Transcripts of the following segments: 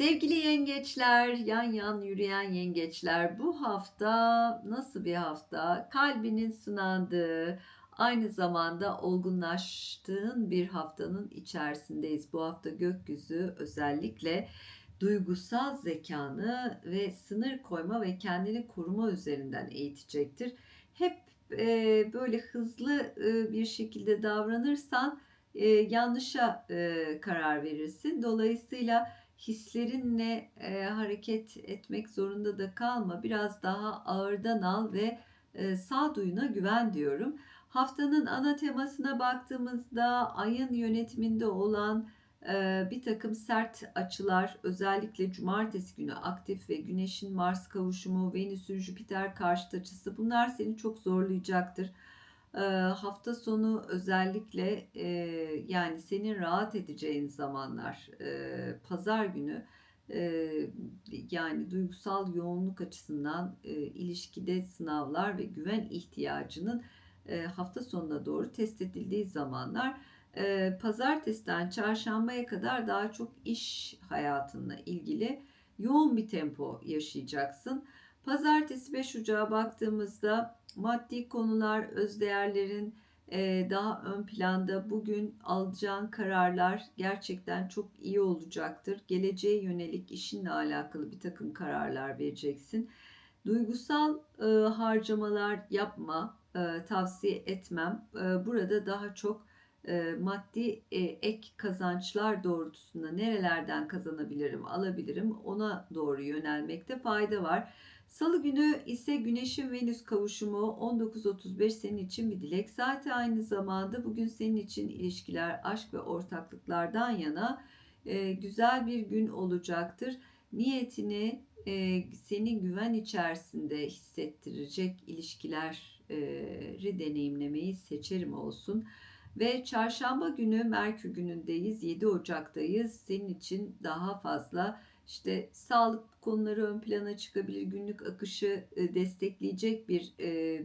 Sevgili yengeçler, yan yan yürüyen yengeçler, bu hafta nasıl bir hafta? Kalbinin sınandığı, aynı zamanda olgunlaştığın bir haftanın içerisindeyiz. Bu hafta gökyüzü özellikle duygusal zekanı ve sınır koyma ve kendini koruma üzerinden eğitecektir. Hep e, böyle hızlı e, bir şekilde davranırsan e, yanlışa e, karar verirsin. Dolayısıyla hislerinle e, hareket etmek zorunda da kalma. Biraz daha ağırdan al ve e, sağduyuna güven diyorum. Haftanın ana temasına baktığımızda ayın yönetiminde olan e, bir takım sert açılar özellikle cumartesi günü aktif ve güneşin Mars kavuşumu, Venüs'ün Jüpiter karşıt açısı bunlar seni çok zorlayacaktır. Hafta sonu özellikle yani senin rahat edeceğin zamanlar e, pazar günü yani duygusal yoğunluk açısından ilişkide sınavlar ve güven ihtiyacının hafta sonuna doğru test edildiği zamanlar e, pazartesiden çarşambaya kadar daha çok iş hayatınla ilgili yoğun bir tempo yaşayacaksın. Pazartesi 5 Ocağı baktığımızda maddi konular, özdeğerlerin e, daha ön planda bugün alacağın kararlar gerçekten çok iyi olacaktır. Geleceğe yönelik işinle alakalı bir takım kararlar vereceksin. Duygusal e, harcamalar yapma, e, tavsiye etmem. E, burada daha çok e, maddi e, ek kazançlar doğrultusunda nerelerden kazanabilirim, alabilirim ona doğru yönelmekte fayda var. Salı günü ise Güneş'in Venüs kavuşumu 19.35 senin için bir dilek saati aynı zamanda bugün senin için ilişkiler, aşk ve ortaklıklardan yana e, güzel bir gün olacaktır. Niyetini e, seni güven içerisinde hissettirecek ilişkileri deneyimlemeyi seçerim olsun. Ve çarşamba günü Merkür günündeyiz. 7 Ocak'tayız. Senin için daha fazla işte sağlık konuları ön plana çıkabilir. Günlük akışı e, destekleyecek bir e,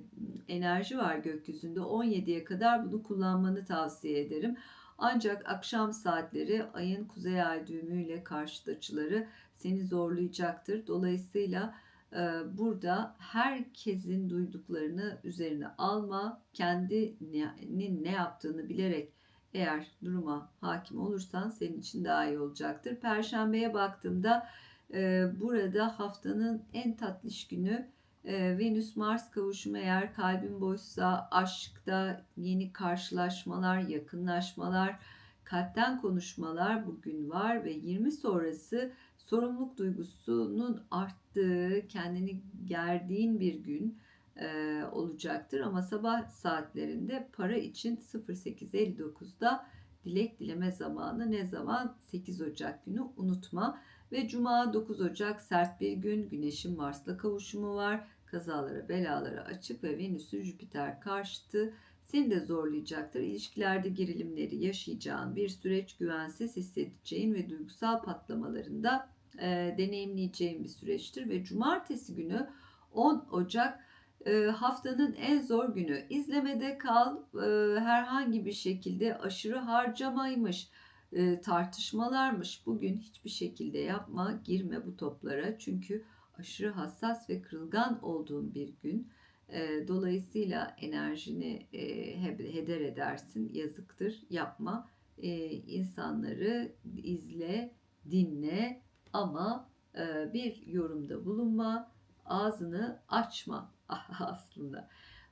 enerji var gökyüzünde. 17'ye kadar bunu kullanmanı tavsiye ederim. Ancak akşam saatleri ayın kuzey ay düğümüyle karşıt açıları seni zorlayacaktır. Dolayısıyla e, burada herkesin duyduklarını üzerine alma, kendinin ne yaptığını bilerek eğer duruma hakim olursan senin için daha iyi olacaktır. Perşembeye baktığımda e, burada haftanın en tatlış günü e, Venüs-Mars kavuşumu eğer kalbin boşsa aşkta yeni karşılaşmalar, yakınlaşmalar, kalpten konuşmalar bugün var ve 20 sonrası sorumluluk duygusunun arttığı, kendini gerdiğin bir gün e, olacaktır. Ama sabah saatlerinde para için 08.59'da dilek dileme zamanı ne zaman? 8 Ocak günü unutma. Ve Cuma 9 Ocak sert bir gün Güneş'in Mars'la kavuşumu var. Kazalara belalara açık ve Venüs'ün Jüpiter karşıtı seni de zorlayacaktır. İlişkilerde gerilimleri yaşayacağın bir süreç güvensiz hissedeceğin ve duygusal patlamalarında e, deneyimleyeceğin bir süreçtir. Ve cumartesi günü 10 Ocak haftanın en zor günü. İzlemede kal e, herhangi bir şekilde aşırı harcamaymış, e, tartışmalarmış. Bugün hiçbir şekilde yapma, girme bu toplara. Çünkü aşırı hassas ve kırılgan olduğun bir gün. E, dolayısıyla enerjini heder edersin. Yazıktır, yapma. İnsanları izle, dinle ama bir yorumda bulunma, ağzını açma aslında.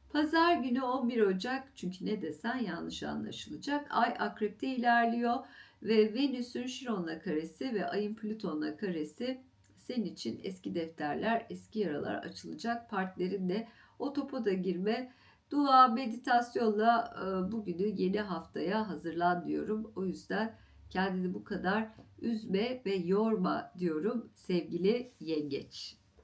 Pazar günü 11 Ocak çünkü ne desen yanlış anlaşılacak. Ay akrepte ilerliyor ve Venüs'ün Şiron'la karesi ve ayın Plüton'la karesi senin için eski defterler, eski yaralar açılacak. Partilerin de o topa da girme. Dua, meditasyonla e, bugünü yeni haftaya hazırlan diyorum. O yüzden kendini bu kadar üzme ve yorma diyorum sevgili yengeç.